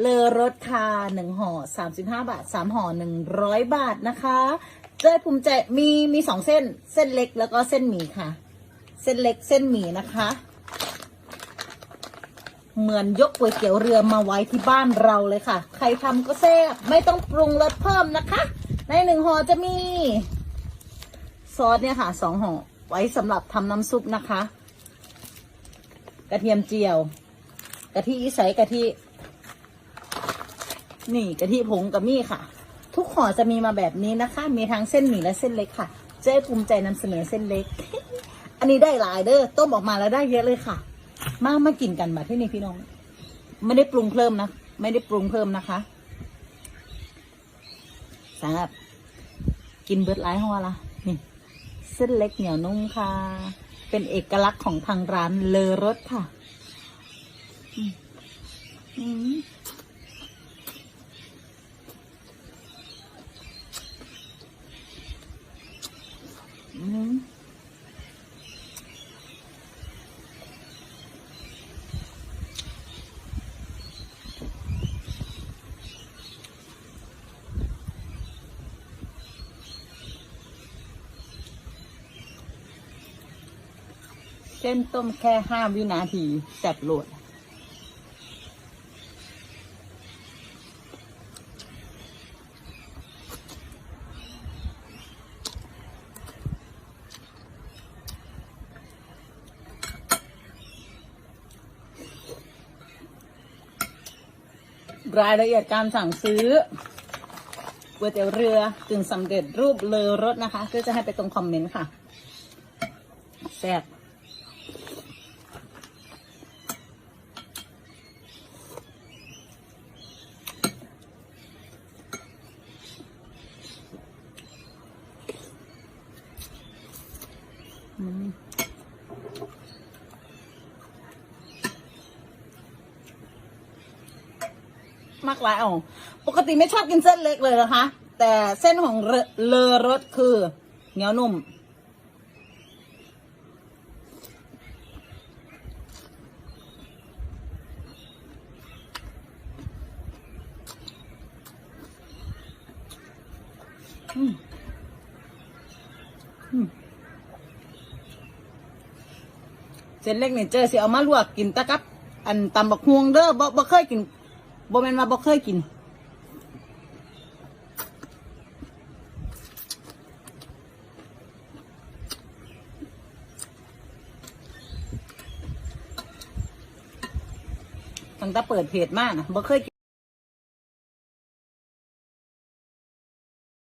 เลอรสค่ะหนึ่งห่อสามสิบห้าบาทสามห่อหนึ่งร้อยบาทนะคะเจ้ยภูมิใจมีมีสองเส้นเส้นเล็กแล้วก็เส้นหมี่ค่ะ เส้นเล็กเส้นหมี่นะคะ เหมือนยกก๋วยเตี๋ยวเรือมาไว้ที่บ้านเราเลยค่ะ ใครทำก็แซ่บไม่ต้องปรุงรสเพิ่มนะคะ ในหนึ่งห่อจะมีซอสเนี่ยค่ะสองห่อไว้สำหรับทำน้ำซุปนะคะ กระเทียมเจียว กะทิใสกะทิ นี่กะทิผงกับมี่ค่ะ ทุกห่อจะมีมาแบบนี้นะคะ มีทั้งเส้นหมี่และเส้นเล็กค่ะ เจ๊ภูมิใจนำเสนอเส้นเล็ก อันนี้ได้หลายเด้อต้มออกมาแล้วได้เยอะเลยค่ะ มามากินกันมาที่นี่พี่น้อง ไม่ได้ปรุงเพิ่มนะไม่ได้ปรุงเพิ่มนะคะสำหรับกินเบิร์ดไลท์หัวละนี่เส้นเล็กเหนียวนุ่มค่ะ เป็นเอกลักษณ์ของทางร้านเลอรสค่ะ อืม ส้นต้มแค่ห้าวินาทีแซ่บโหลด รายละเอียดการสั่งซื้อก๋วยเตี๋ยวเรือกึ่งสำเร็จรูปเลอรสนะคะ ก็จะให้ไปตรงคอมเมนต์ค่ะแซ่บ มากหลายเอปกติไม่ชอบกินเส้นเล็กเลยนะคะ แต่เส้นของเลเลอรสคือเหนียวนุ่ม อืม อืม เส้นเล็กเนี่ยเจอสิเอามาลวกกินตะกับ อันตำบักฮวงเด้อบ่บ่เคยกินบ่แม่นว่าบ่เคยกินตั้งแต่เปิดเพจมากนะบ่เคยกิน